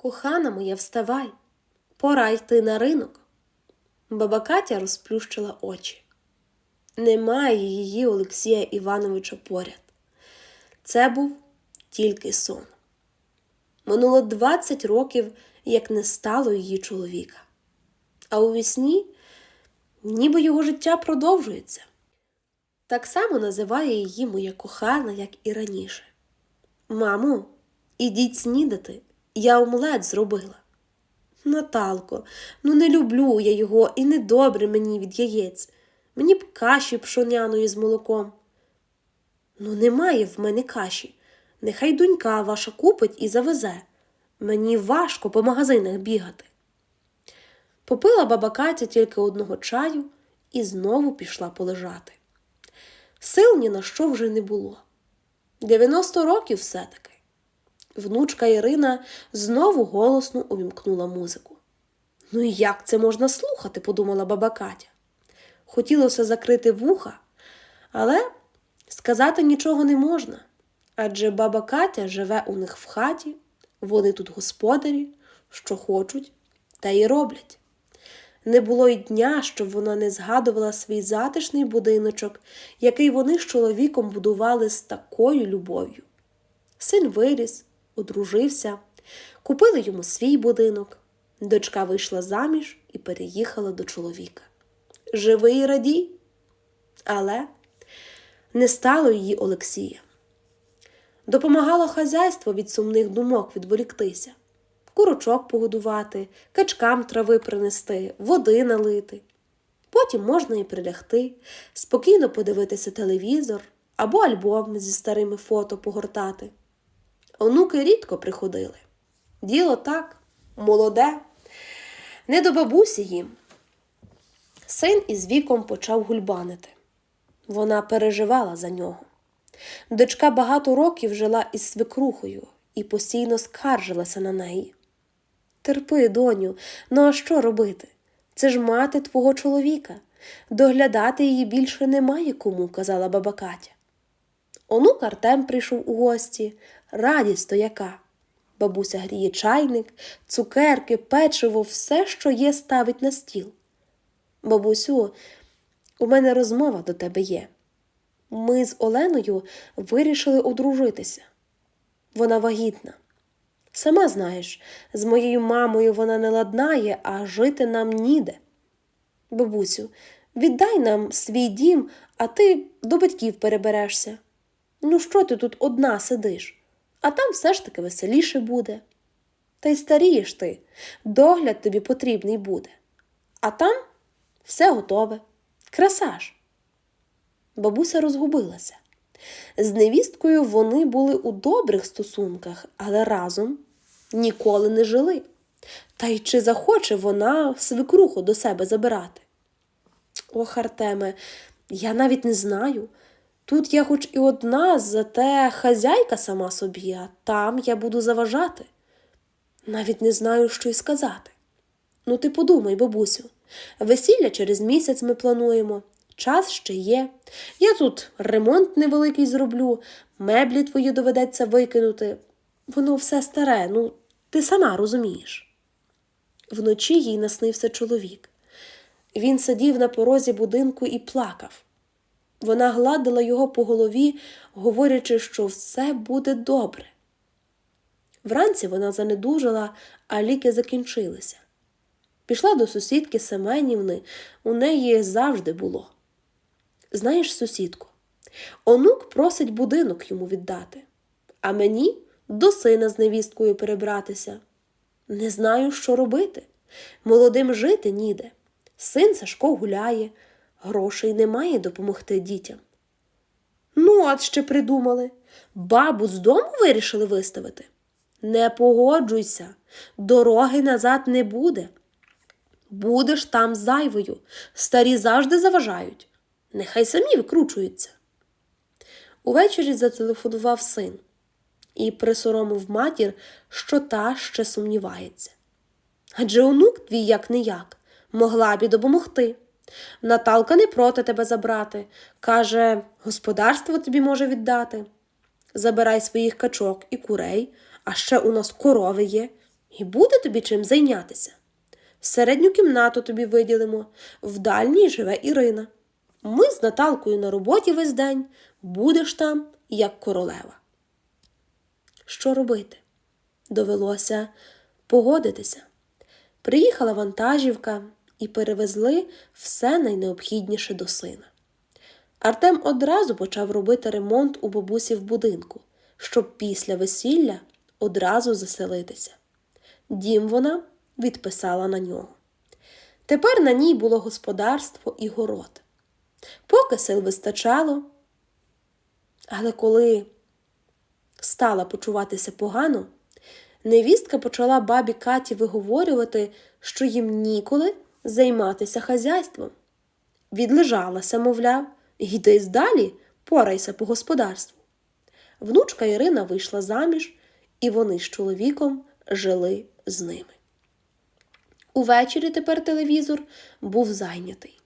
Кохана моя, вставай, пора йти на ринок. Баба Катя розплющила очі. Немає її Олексія Івановича поряд. Це був тільки сон. Минуло 20 років, як не стало її чоловіка. А у вісні ніби його життя продовжується. Так само називає її моя кохана, як і раніше. Мамо, ідіть снідати, я омлет зробила. Наталко, ну не люблю я його і не добре мені від яєць. Мені б каші пшоняної з молоком. Ну, немає в мене каші. Нехай донька ваша купить і завезе. Мені важко по магазинах бігати. Попила баба Катя тільки одного чаю і знову пішла полежати. Сил ні на що вже не було. 90 років все-таки. Внучка Ірина знову голосно увімкнула музику. Ну і як це можна слухати, подумала баба Катя. Хотілося закрити вуха, але сказати нічого не можна. Адже баба Катя живе у них в хаті, вони тут господарі, що хочуть, та й роблять. Не було й дня, щоб вона не згадувала свій затишний будиночок, який вони з чоловіком будували з такою любов'ю. Син виріс, одружився, купили йому свій будинок. Дочка вийшла заміж і переїхала до чоловіка. Живий і радій. Але не стало її Олексія. Допомагало хазяйство від сумних думок відволіктися, курочок погодувати, качкам трави принести, води налити. Потім можна і прилягти, спокійно подивитися телевізор або альбом зі старими фото погортати. Онуки рідко приходили. Діло так, молоде, не до бабусі їм. Син із віком почав гульбанити. Вона переживала за нього. Дочка багато років жила із свекрухою і постійно скаржилася на неї. Терпи, доню, ну а що робити? Це ж мати твого чоловіка. Доглядати її більше немає кому, казала баба Катя. Онук Артем прийшов у гості, радість то яка. Бабуся гріє чайник, цукерки, печиво, все, що є, ставить на стіл. Бабусю, у мене розмова до тебе є. Ми з Оленою вирішили одружитися. Вона вагітна. Сама знаєш, з моєю мамою вона не ладнає, а жити нам ніде. Бабусю, віддай нам свій дім, а ти до батьків переберешся. Ну, що ти тут одна сидиш, а там все ж таки веселіше буде. Та й старієш ти, догляд тобі потрібний буде. А там все готове. Краса ж. Бабуся розгубилася. З невісткою вони були у добрих стосунках, але разом ніколи не жили. Та й чи захоче вона свекруху до себе забирати? Ох, Артеме, я навіть не знаю. Тут я хоч і одна, зате хазяйка сама собі, а там я буду заважати. Навіть не знаю, що й сказати. Ну, ти подумай, бабусю, весілля через місяць ми плануємо, час ще є. Я тут ремонт невеликий зроблю, меблі твої доведеться викинути. Воно все старе, ну, ти сама розумієш. Вночі їй наснився чоловік. Він сидів на порозі будинку і плакав. Вона гладила його по голові, говорячи, що все буде добре. Вранці вона занедужала, а ліки закінчилися. Пішла до сусідки Семенівни, у неї завжди було. Знаєш, сусідко, онук просить будинок йому віддати, а мені до сина з невісткою перебратися. Не знаю, що робити. Молодим жити ніде. Син Сашко гуляє, грошей немає допомогти дітям. Ну, от ще придумали. Бабу з дому вирішили виставити. Не погоджуйся, дороги назад не буде. Будеш там зайвою, старі завжди заважають. Нехай самі викручуються. Увечері зателефонував син і присоромив матір, що та ще сумнівається. Адже онук твій як не як, могла б і допомогти. Наталка не проти тебе забрати. Каже, господарство тобі може віддати. Забирай своїх качок і курей, а ще у нас корови є. І буде тобі чим зайнятися. Середню кімнату тобі виділимо, в дальній живе Ірина. Ми з Наталкою на роботі весь день, будеш там, як королева. Що робити? Довелося погодитися. Приїхала вантажівка і перевезли все найнеобхідніше до сина. Артем одразу почав робити ремонт у бабусі в будинку, щоб після весілля одразу заселитися. Дім вона відписала на нього. Тепер на ній було господарство і город. Поки сил вистачало, але коли стала почуватися погано, невістка почала бабі Каті виговорювати, що їм ніколи займатися хазяйством. Відлежалася, мовляв, йди далі, порайся по господарству. Внучка Ірина вийшла заміж, і вони з чоловіком жили з ними. Увечері тепер телевізор був зайнятий.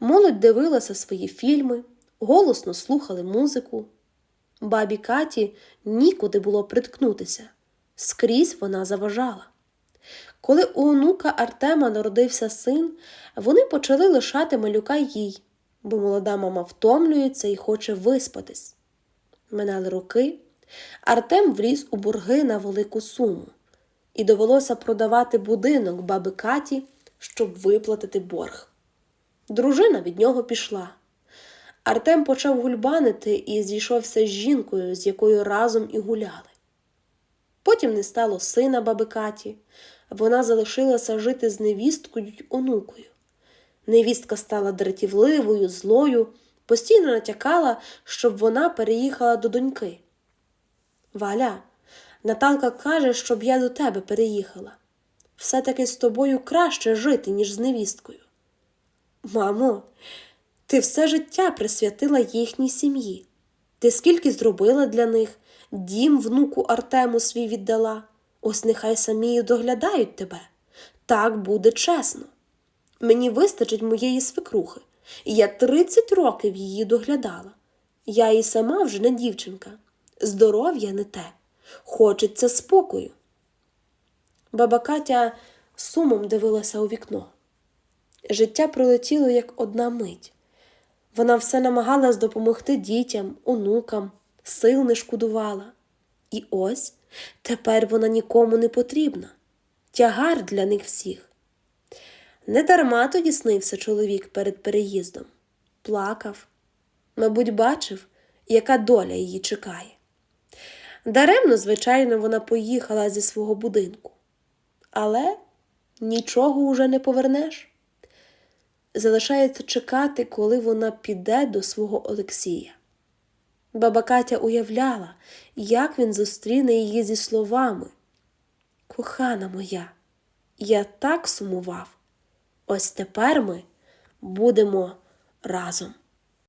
Молодь дивилася свої фільми, голосно слухали музику. Бабі Каті нікуди було приткнутися, скрізь вона заважала. Коли у онука Артема народився син, вони почали лишати малюка їй, бо молода мама втомлюється і хоче виспатись. Минали роки, Артем вліз у борги на велику суму, і довелося продавати будинок баби Каті, щоб виплатити борг. Дружина від нього пішла. Артем почав гульбанити і зійшовся з жінкою, з якою разом і гуляли. Потім не стало сина баби Каті. Вона залишилася жити з невісткою й онукою. Невістка стала дратівливою, злою, постійно натякала, щоб вона переїхала до доньки. Валя, Наталка каже, щоб я до тебе переїхала. Все-таки з тобою краще жити, ніж з невісткою. Мамо, ти все життя присвятила їхній сім'ї. Ти скільки зробила для них, дім внуку Артему свій віддала. Ось нехай самі доглядають тебе. Так буде чесно. Мені вистачить моєї свекрухи, я 30 років її доглядала. Я і сама вже не дівчинка, здоров'я не те, хочеться спокою. Баба Катя сумом дивилася у вікно. Життя пролетіло як одна мить. Вона все намагалась допомогти дітям, онукам, сил не шкодувала. І ось тепер вона нікому не потрібна. Тягар для них всіх. Недарма тоді снився чоловік перед переїздом. Плакав, мабуть, бачив, яка доля її чекає. Даремно, звичайно, вона поїхала зі свого будинку. Але нічого уже не повернеш. Залишається чекати, коли вона піде до свого Олексія. Баба Катя уявляла, як він зустріне її зі словами. Кохана моя, я так сумував. Ось тепер ми будемо разом.